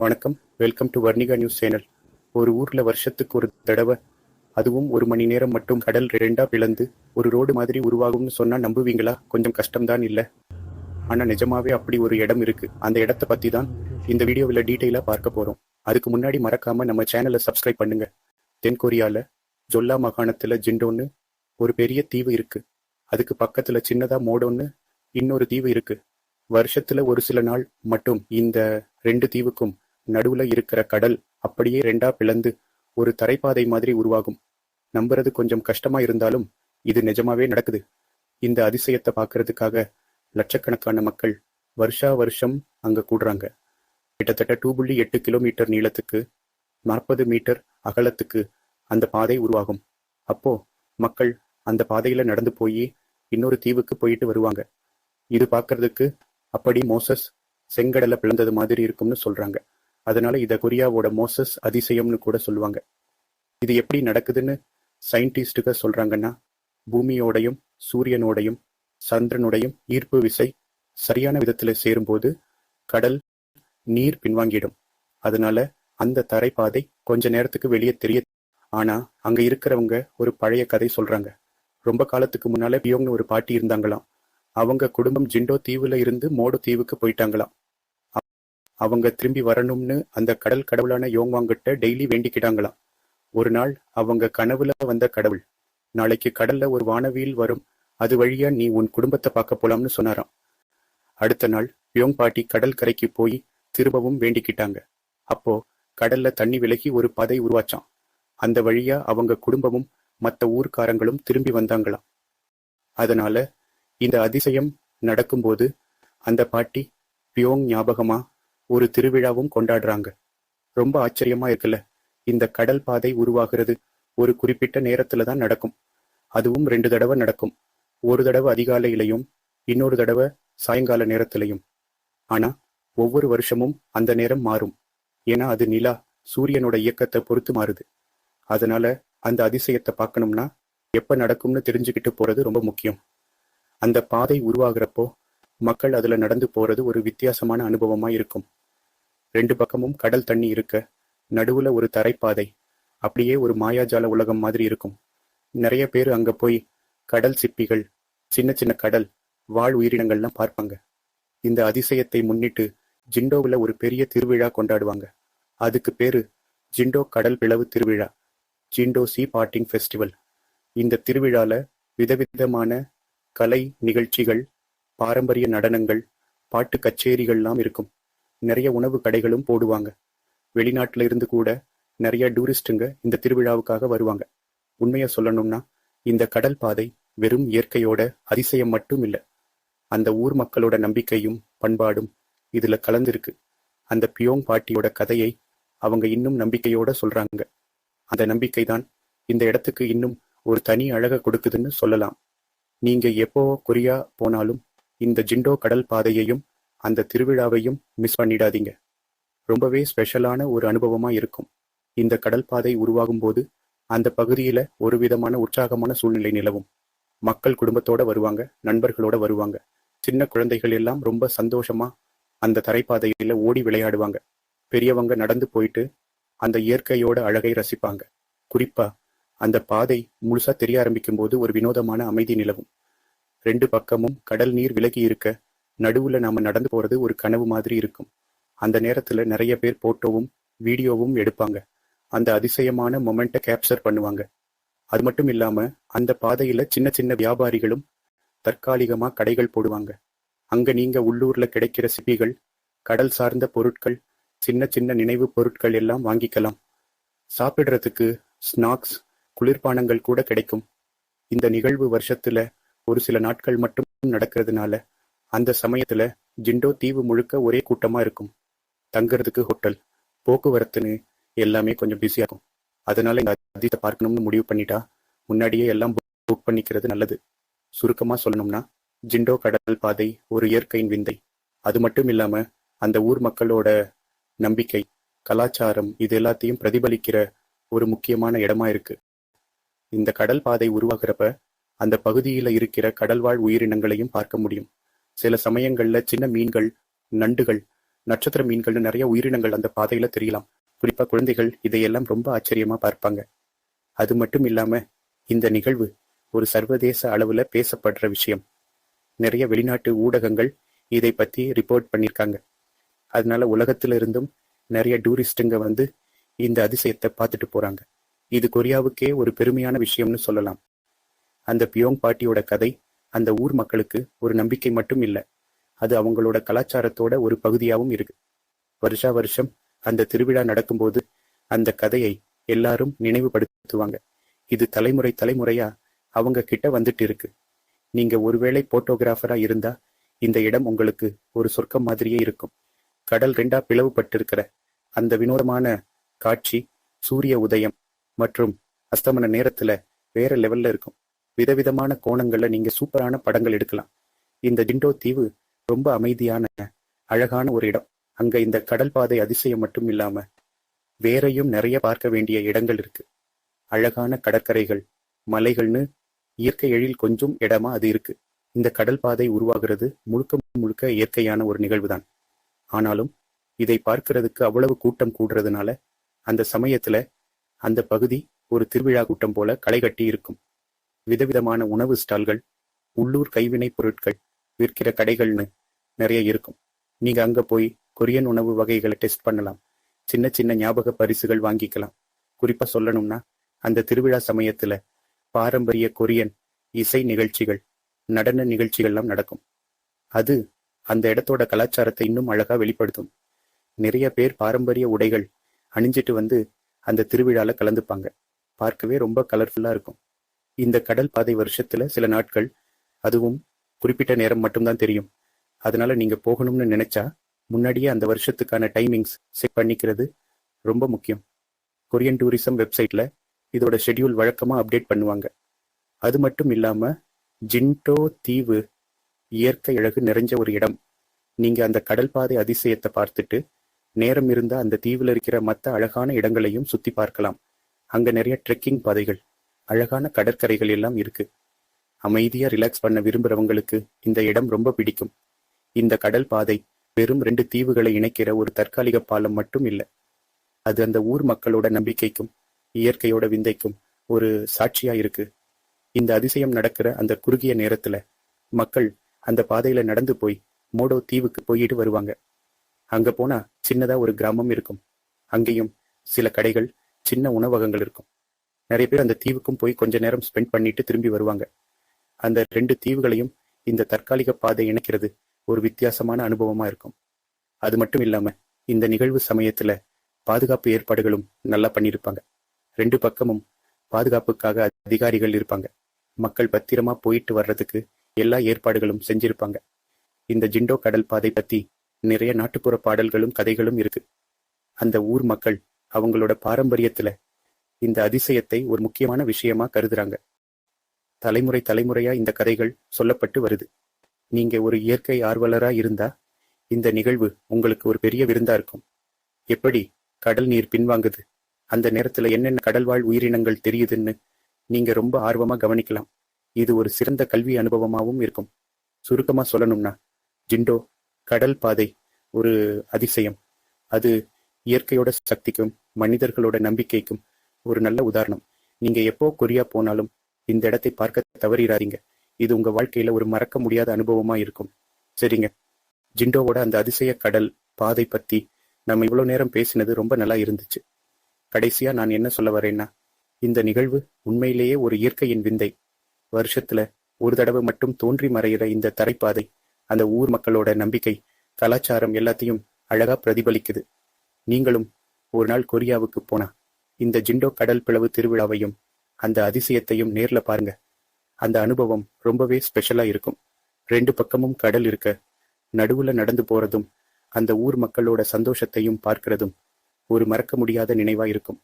வணக்கம். Welcome to Varnika news channel ஒரு ஊர்ல வருஷத்துக்கு ஒரு தடவை அதுவும் ஒரு மணி நேரம் மட்டும் கடல் ரெண்டா பிளந்து ஒரு ரோடு மாதிரி உருவாகும்னு சொன்னா நம்புவீங்களா? கொஞ்சம் கஷ்டம்தான் இல்ல. ஆனா நிஜமாவே அப்படி ஒரு இடம் இருக்கு. அந்த இடத்த பத்தி தான் இந்த வீடியோவில் டீட்டெயிலா பார்க்க போறோம். அதுக்கு முன்னாடி மறக்காம நம்ம சேனலை சப்ஸ்கிரைப் பண்ணுங்க. தென் ஜொல்லா மாகாணத்துல ஜிண்டோன்னு ஒரு பெரிய தீவு இருக்கு. அதுக்கு பக்கத்துல சின்னதா மோடோன்னு இன்னொரு தீவு இருக்கு. வருஷத்துல ஒரு சில நாள் மட்டும் இந்த ரெண்டு தீவுக்கும் நடுவுல இருக்கிற கடல் அப்படியே ரெண்டா பிளந்து ஒரு தரைப்பாதை மாதிரி உருவாகும். நம்புறது கொஞ்சம் கஷ்டமா இருந்தாலும் இது நிஜமாவே நடக்குது. இந்த அதிசயத்தை பார்க்கறதுக்காக லட்சக்கணக்கான மக்கள் வருஷா வருஷம் அங்க கூடுறாங்க. கிட்டத்தட்ட டூ புள்ளி எட்டு கிலோமீட்டர் நீளத்துக்கு நாற்பது மீட்டர் அகலத்துக்கு அந்த பாதை உருவாகும். அப்போ மக்கள் அந்த பாதையில நடந்து போய் இன்னொரு தீவுக்கு போயிட்டு வருவாங்க. இது பார்க்கறதுக்கு அப்படி மோசஸ் செங்கடலை பிளந்தது மாதிரி இருக்கும்னு சொல்றாங்க. அதனால இதை கொரியாவோட மோசஸ் அதிசயம்னு கூட சொல்லுவாங்க. இது எப்படி நடக்குதுன்னு சயின்டிஸ்டுக சொல்றாங்கன்னா பூமியோடையும் சூரியனோடையும் சந்திரனுடையும் ஈர்ப்பு விசை சரியான விதத்துல சேரும்போது கடல் நீர் பின்வாங்கிடும். அதனால அந்த தரைப்பாதை கொஞ்ச நேரத்துக்கு வெளியே தெரிய ஆனா அங்க இருக்கிறவங்க ஒரு பழைய கதை சொல்றாங்க. ரொம்ப காலத்துக்கு முன்னால பியோங்னு ஒரு பாட்டி இருந்தாங்களாம். அவங்க குடும்பம் ஜிண்டோ தீவுல இருந்து மோடோ தீவுக்கு போயிட்டாங்களாம். அவங்க திரும்பி வரணும்னு அந்த கடல் கடவுளான யோங்வாங்கிட்ட டெய்லி வேண்டிக்கிட்டாங்களாம். ஒரு நாள் அவங்க கனவுல வந்த கடவுள் நாளைக்கு கடல்ல ஒரு வானவியல் வரும் அது வழியா நீ உன் குடும்பத்தை பார்க்க போலாம்னு சொன்னாராம். அடுத்த நாள் யோங் பாட்டி கடல் கரைக்கு போய் திரும்பவும் வேண்டிக்கிட்டாங்க. அப்போ கடல்ல தண்ணி விலகி ஒரு பாதை உருவாச்சாம். அந்த வழியா அவங்க குடும்பமும் மத்த ஊர்க்காரங்களும் திரும்பி வந்தாங்களாம். அதனால இந்த அதிசயம் நடக்கும்போது அந்த பாட்டி பியோங் ஞாபகமா ஒரு திருவிழாவும் கொண்டாடுறாங்க. ரொம்ப ஆச்சரியமா இருக்குல்ல. இந்த கடல் பாதை உருவாகிறது ஒரு குறிப்பிட்ட நேரத்துல தான் நடக்கும். அதுவும் ரெண்டு தடவை நடக்கும். ஒரு தடவை அதிகாலையிலையும் இன்னொரு தடவை சாயங்கால நேரத்திலையும். ஆனா ஒவ்வொரு வருஷமும் அந்த நேரம் மாறும். ஏன்னா அது நிலா சூரியனோட இயக்கத்தை பொறுத்து மாறுது. அதனால அந்த அதிசயத்தை பார்க்கணும்னா எப்ப நடக்கும்னு தெரிஞ்சுக்கிட்டு போறது ரொம்ப முக்கியம். அந்த பாதை உருவாகிறப்போ மக்கள் அதுல நடந்து போறது ஒரு வித்தியாசமான அனுபவமா இருக்கும். ரெண்டு பக்கமும் கடல் தண்ணி இருக்க நடுவுல ஒரு தரைப்பாதை. அப்படியே ஒரு மாயாஜால உலகம் மாதிரி இருக்கும். நிறைய பேர் அங்க போய் கடல் சிப்பிகள் சின்ன சின்ன கடல் வாழ் உயிரினங்கள்லாம் பார்ப்பாங்க. இந்த அதிசயத்தை முன்னிட்டு ஜிண்டோவுல ஒரு பெரிய திருவிழா கொண்டாடுவாங்க. அதுக்கு பேரு ஜிண்டோ கடல் பிளவு திருவிழா ஜிண்டோ சி பார்ட்டிங் ஃபெஸ்டிவல். இந்த திருவிழால விதவிதமான கலை நிகழ்ச்சிகள் பாரம்பரிய நடனங்கள் பாட்டு கச்சேரிகள்லாம் இருக்கும். நிறைய உணவு கடைகளும் போடுவாங்க. வெளிநாட்டுல இருந்து கூட நிறைய டூரிஸ்டுங்க இந்த திருவிழாவுக்காக வருவாங்க. உண்மையை சொல்லணும்னா இந்த கடல் பாதை வெறும் இயற்கையோட அதிசயம் மட்டும் இல்ல அந்த ஊர் மக்களோட நம்பிக்கையும் பண்பாடும் இதுல கலந்திருக்கு. அந்த பியோங் பாட்டியோட கதையை அவங்க இன்னும் நம்பிக்கையோட சொல்றாங்க. அந்த நம்பிக்கை தான் இந்த இடத்துக்கு இன்னும் ஒரு தனி அழக கொடுக்குதுன்னு சொல்லலாம். நீங்க எப்போ கொரியா போனாலும் இந்த ஜிண்டோ கடல் பாதையையும் அந்த திருவிழாவையும் மிஸ் பண்ணிடாதீங்க. ரொம்பவே ஸ்பெஷலான ஒரு அனுபவமா இருக்கும். இந்த கடல் பாதை உருவாகும் போது அந்த பகுதியில ஒரு விதமான உற்சாகமான சூழ்நிலை நிலவும். மக்கள் குடும்பத்தோட வருவாங்க நண்பர்களோட வருவாங்க. சின்ன குழந்தைகள் எல்லாம் ரொம்ப சந்தோஷமா அந்த தரைப்பாதையில ஓடி விளையாடுவாங்க. பெரியவங்க நடந்து போயிட்டு அந்த இயற்கையோட அழகை ரசிப்பாங்க. குறிப்பா அந்த பாதை முழுசா தெரிய ஆரம்பிக்கும் போது ஒரு வினோதமான அமைதி நிலவும். ரெண்டு பக்கமும் கடல் நீர் விலகி இருக்க நடுவுல நாம நடந்து போறது ஒரு கனவு மாதிரி இருக்கும். அந்த நேரத்துல நிறைய பேர் போட்டோவும் வீடியோவும் எடுப்பாங்க. அந்த அதிசயமான மொமெண்ட்டை கேப்சர் பண்ணுவாங்க. அது மட்டும் இல்லாம அந்த பாதையில சின்ன சின்ன வியாபாரிகளும் தற்காலிகமா கடைகள் போடுவாங்க. அங்க நீங்க உள்ளூர்ல கிடைக்கிற சிப்பிகள் கடல் சார்ந்த பொருட்கள் சின்ன சின்ன நினைவு பொருட்கள் எல்லாம் வாங்கிக்கலாம். சாப்பிடுறதுக்கு ஸ்நாக்ஸ் குளிர்பானங்கள் கூட கிடைக்கும். இந்த நிகழ்வு வருஷத்துல ஒரு சில நாட்கள் மட்டும் நடக்கிறதுனால அந்த சமயத்துல ஜிண்டோ தீவு முழுக்க ஒரே கூட்டமா இருக்கும். தங்குறதுக்கு ஹோட்டல் போக்குவரத்துன்னு எல்லாமே கொஞ்சம் பிஸியா இருக்கும். அதனால இந்த அதிசயத்தை பார்க்கணும்னு முடிவு பண்ணிட்டா முன்னாடியே எல்லாம் புக் பண்ணிக்கிறது நல்லது. சுருக்கமா சொல்லணும்னா ஜிண்டோ கடல் பாதை ஒரு இயற்கையின் விந்தை. அது மட்டும் இல்லாம அந்த ஊர் மக்களோட நம்பிக்கை கலாச்சாரம் இது எல்லாத்தையும் பிரதிபலிக்கிற ஒரு முக்கியமான இடமா இருக்கு. இந்த கடல் பாதை உருவாகிறப்ப அந்த பகுதியில இருக்கிற கடல்வாழ் உயிரினங்களையும் பார்க்க முடியும். சில சமயங்கள்ல சின்ன மீன்கள் நண்டுகள் நட்சத்திர மீன்கள்னு நிறைய உயிரினங்கள் அந்த பாதையில தெரியலாம். குறிப்பா குழந்தைகள் இதையெல்லாம் ரொம்ப ஆச்சரியமா பார்ப்பாங்க. அது மட்டும் இல்லாம இந்த நிகழ்வு ஒரு சர்வதேச அளவுல பேசப்படுற விஷயம். நிறைய வெளிநாட்டு ஊடகங்கள் இதை பத்தி ரிப்போர்ட் பண்ணியிருக்காங்க அதனால உலகத்துல இருந்தும் நிறைய டூரிஸ்டுங்க வந்து இந்த அதிசயத்தை பார்த்துட்டு போறாங்க. இது கொரியாவுக்கே ஒரு பெருமையான விஷயம்னு சொல்லலாம். அந்த பியோங் பாட்டியோட கதை அந்த ஊர் மக்களுக்கு ஒரு நம்பிக்கை மட்டும் இல்லை. அது அவங்களோட கலாச்சாரத்தோட ஒரு பகுதியாகவும் இருக்கு. வருஷா வருஷம் அந்த திருவிழா நடக்கும்போது அந்த கதையை எல்லாரும் நினைவுபடுத்துவாங்க. இது தலைமுறை தலைமுறையா அவங்க கிட்ட வந்துட்டு இருக்கு. நீங்க ஒருவேளை போட்டோகிராஃபரா இருந்தா இந்த இடம் உங்களுக்கு ஒரு சொர்க்கம் மாதிரியே இருக்கும். கடல் ரெண்டா பிளவுபட்டிருக்கிற அந்த வினோதமான காட்சி சூரிய உதயம் மற்றும் அஸ்தமன நேரத்துல வேற லெவல்ல இருக்கும். விதவிதமான கோணங்கள்ல நீங்க சூப்பரான படங்கள் எடுக்கலாம். இந்த ஜிண்டோ தீவு ரொம்ப அமைதியான அழகான ஒரு இடம். அங்க இந்த கடல் பாதை அதிசயம் மட்டும் இல்லாம வேறையும் நிறைய பார்க்க வேண்டிய இடங்கள் இருக்கு. அழகான கடற்கரைகள் மலைகள்னு இயற்கை எழில் கொஞ்சம் இடமா அது இருக்கு. இந்த கடல் பாதை உருவாகிறது முழுக்க முழுக்க இயற்கையான ஒரு நிகழ்வுதான். ஆனாலும் இதை பார்க்கிறதுக்கு அவ்வளவு கூட்டம் கூடுறதுனால அந்த சமயத்துல அந்த பகுதி ஒரு திருவிழா கூட்டம் போல களை கட்டி இருக்கும். விதவிதமான உணவு ஸ்டால்கள் உள்ளூர் கைவினைப் பொருட்கள் விற்கிற கடைகள்னு நிறைய இருக்கும். நீங்க அங்க போய் கொரியன் உணவு வகைகளை டெஸ்ட் பண்ணலாம். சின்ன சின்ன ஞாபக பரிசுகள் வாங்கிக்கலாம். குறிப்பா சொல்லணும்னா அந்த திருவிழா சமயத்துல பாரம்பரிய கொரியன் இசை நிகழ்ச்சிகள் நடன நிகழ்ச்சிகள்லாம் நடக்கும். அது அந்த இடத்தோட கலாச்சாரத்தை இன்னும் அழகா வெளிப்படுத்தும். நிறைய பேர் பாரம்பரிய உடைகள் அணிஞ்சிட்டு வந்து அந்த திருவிழால கலந்துப்பாங்க. பார்க்கவே ரொம்ப கலர்ஃபுல்லா இருக்கும். இந்த கடல் பாதை வருஷத்துல சில நாட்கள் அதுவும் குறிப்பிட்ட நேரம் மட்டும்தான் தெரியும். அதனால நீங்க போகணும்னு நினைச்சா முன்னாடியே அந்த வருஷத்துக்கான டைமிங்ஸ் செட் பண்ணிக்கிறது ரொம்ப முக்கியம். கொரியன் டூரிசம் வெப்சைட்ல இதோட ஷெட்யூல் வழக்கமா அப்டேட் பண்ணுவாங்க. அது மட்டும் இல்லாம ஜின்டோ தீவு இயற்கை அழகு நிறைஞ்ச ஒரு இடம். நீங்க அந்த கடல் பாதை அதிசயத்தை பார்த்துட்டு நேரம் இருந்தா அந்த தீவில் இருக்கிற மற்ற அழகான இடங்களையும் சுத்தி பார்க்கலாம். அங்க நிறைய ட்ரெக்கிங் பாதைகள் அழகான கடற்கரைகள் எல்லாம் இருக்கு. அமைதியா ரிலாக்ஸ் பண்ண விரும்புறவங்களுக்கு இந்த இடம் ரொம்ப பிடிக்கும். இந்த கடல் பாதை வெறும் ரெண்டு தீவுகளை இணைக்கிற ஒரு தற்காலிக பாலம் மட்டும் இல்ல. அது அந்த ஊர் மக்களோட நம்பிக்கைக்கும் இயற்கையோட விந்தைக்கும் ஒரு சாட்சியா இருக்கு. இந்த அதிசயம் நடக்கிற அந்த குறுகிய நேரத்துல மக்கள் அந்த பாதையில நடந்து போய் மோடோ தீவுக்கு போயிட்டு வருவாங்க. அங்க போனா சின்னதா ஒரு கிராமம் இருக்கும். அங்கேயும் சில கடைகள் சின்ன உணவகங்கள் இருக்கும். நிறைய பேர் அந்த தீவுக்கும் போய் கொஞ்ச நேரம் ஸ்பெண்ட் பண்ணிட்டு திரும்பி வருவாங்க. அந்த ரெண்டு தீவுகளையும் இந்த தற்காலிக பாதை இணைக்கிறது ஒரு வித்தியாசமான அனுபவமா இருக்கும். அது மட்டும் இல்லாம இந்த நிகழ்வு சமயத்துல பாதுகாப்பு ஏற்பாடுகளும் நல்லா பண்ணியிருப்பாங்க. ரெண்டு பக்கமும் பாதுகாப்புக்காக அதிகாரிகள் இருப்பாங்க. மக்கள் பத்திரமா போயிட்டு வர்றதுக்கு எல்லா ஏற்பாடுகளும் செஞ்சிருப்பாங்க. இந்த ஜிண்டோ கடல் பாதை பத்தி நிறைய நாட்டுப்புற பாடல்களும் கதைகளும் இருக்கு. அந்த ஊர் மக்கள் அவங்களோட பாரம்பரியத்துல இந்த அதிசயத்தை ஒரு முக்கியமான விஷயமா கருதுறாங்க. தலைமுறை தலைமுறையா இந்த கதைகள் சொல்லப்பட்டு வருது. நீங்க ஒரு இயற்கை ஆர்வலரா இருந்தா இந்த நிகழ்வு உங்களுக்கு ஒரு பெரிய விருந்தா இருக்கும். எப்படி கடல் நீர் பின்வாங்குது? அந்த நேரத்துல என்னென்ன கடல்வாழ் உயிரினங்கள் தெரியுதுன்னு நீங்க ரொம்ப ஆர்வமா கவனிக்கலாம். இது ஒரு சிறந்த கல்வி அனுபவமாவும் இருக்கும். சுருக்கமா சொல்லணும்னா ஜிண்டோ கடல் பாதை ஒரு அதிசயம். அது இயற்கையோட சக்திக்கும் மனிதர்களோட நம்பிக்கைக்கும் ஒரு நல்ல உதாரணம். நீங்க எப்போ கொரியா போனாலும் இந்த இடத்தை பார்க்க தவறிடாதீங்க இது உங்க வாழ்க்கையில ஒரு மறக்க முடியாத அனுபவமா இருக்கும். சரிங்க. ஜிண்டோவோட அந்த அதிசய கடல் பாதை பத்தி நம்ம இவ்வளவு நேரம் பேசினது ரொம்ப நல்லா இருந்துச்சு. கடைசியா நான் என்ன சொல்ல வரேன்னா இந்த நிகழ்வு உண்மையிலேயே ஒரு இயற்கையின் விந்தை. வருஷத்துல ஒரு தடவை மட்டும் தோன்றி மறைகிற இந்த தரைப்பாதை அந்த ஊர் மக்களோட நம்பிக்கை கலாச்சாரம் எல்லாத்தையும் அழகா பிரதிபலிக்குது. நீங்களும் ஒரு நாள் கொரியாவுக்கு போனா இந்த ஜிண்டோ கடல் பிளவு திருவிழாவையும் அந்த அதிசயத்தையும் நேர்ல பாருங்க. அந்த அனுபவம் ரொம்பவே ஸ்பெஷலா இருக்கும். ரெண்டு பக்கமும் கடல் இருக்க நடுவுல நடந்து போறதும் அந்த ஊர் மக்களோட சந்தோஷத்தையும் பார்க்கிறதும் ஒரு மறக்க முடியாத நினைவா இருக்கும்.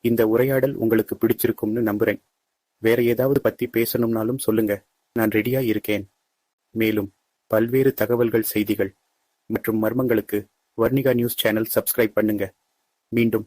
இந்த உரையாடல் உங்களுக்கு பிடிச்சிருக்கும்னு நம்புறேன். வேற ஏதாவது பத்தி பேசணும்னாலும் சொல்லுங்க. நான் ரெடியா இருக்கேன். மேலும் பல்வேறு தகவல்கள் செய்திகள் மற்றும் மர்மங்களுக்கு வர்ணிகா நியூஸ் சேனல் சப்ஸ்கிரைப் பண்ணுங்க. மீண்டும்